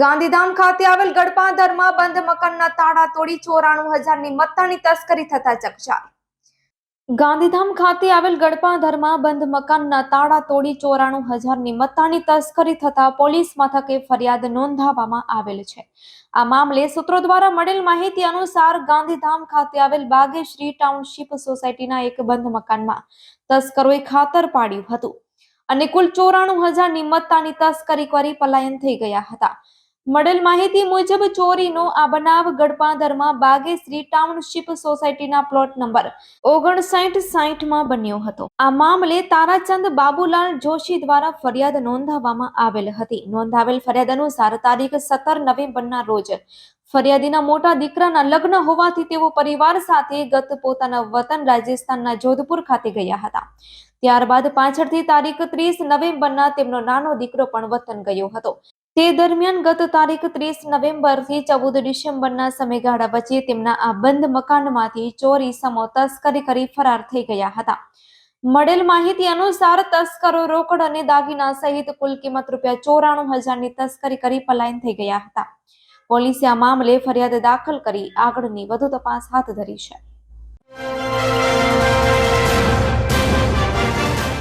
ગાંધીધામ ખાતે આવેલ ગડપાધરમાં બંધ મકાનના તાળા તોડી ચોરાણું હજારની મત્તાની તસ્કરી થતા ચકચાર. ગાંધીધામ ખાતે આવેલ ગડપાધરમાં બંધ મકાનના તાળા તોડી ચોરાણું હજારની મત્તાની તસ્કરી થતા પોલીસ મથકે ફરિયાદ નોંધાવવામાં આવેલ છે. આ મામલે સૂત્રો દ્વારા મળેલ માહિતી અનુસાર ગાંધીધામ ખાતે આવેલ બાગેશ્રી ટાઉનશીપ સોસાયટીના એક બંધ મકાનમાં તસ્કરોએ ખાતર પાડ્યું હતું. અને કુલ ચોરાણું હજારની મત્તાની તસ્કરી કરી પલાયન થઈ ગયા હતા. મળેલ માહિતી મુજબ ચોરીનો આ બનાવ ગડપાદરમાં બાગેશ્રી ટાઉનશીપ સોસાયટીના પ્લોટ નંબર ઓગણસાઠ સાઠમાં બન્યો હતો. આ મામલે તારાચંદ બાબુલાલ જોશી દ્વારા ફરિયાદ નોંધાવવામાં આવેલ હતી. નોંધાવેલ ફરિયાદ અનુસાર તારીખ સત્તર નવેમ્બરના રોજ ફરિયાદીના મોટા દીકરાના લગ્ન હોવાથી તેઓ પરિવાર સાથે ગત પોતાના વતન રાજસ્થાનના જોધપુર ખાતે ગયા હતા. ત્યારબાદ પાછળથી તારીખ ત્રીસ નવેમ્બરના તેમનો નાનો દીકરો પણ વતન ગયો હતો. તે દરમિયાન ગત તારીખ ત્રીસ નવેમ્બરથી ચૌદ ડિસેમ્બરના સમયગાળા વચ્ચે તેમના આ બંધ મકાનમાંથી ચોરી, સમો, તસ્કરી કરી ફરાર થઈ ગયા હતા. મળેલ માહિતી અનુસાર તસ્કરો રોકડ અને દાગીના સહિત કુલ કિંમત રૂપિયા ચોરાણું હજારની તસ્કરી કરી પલાયન થઈ ગયા હતા. પોલીસે આ મામલે ફરિયાદ દાખલ કરી આગળની વધુ તપાસ હાથ ધરી છે.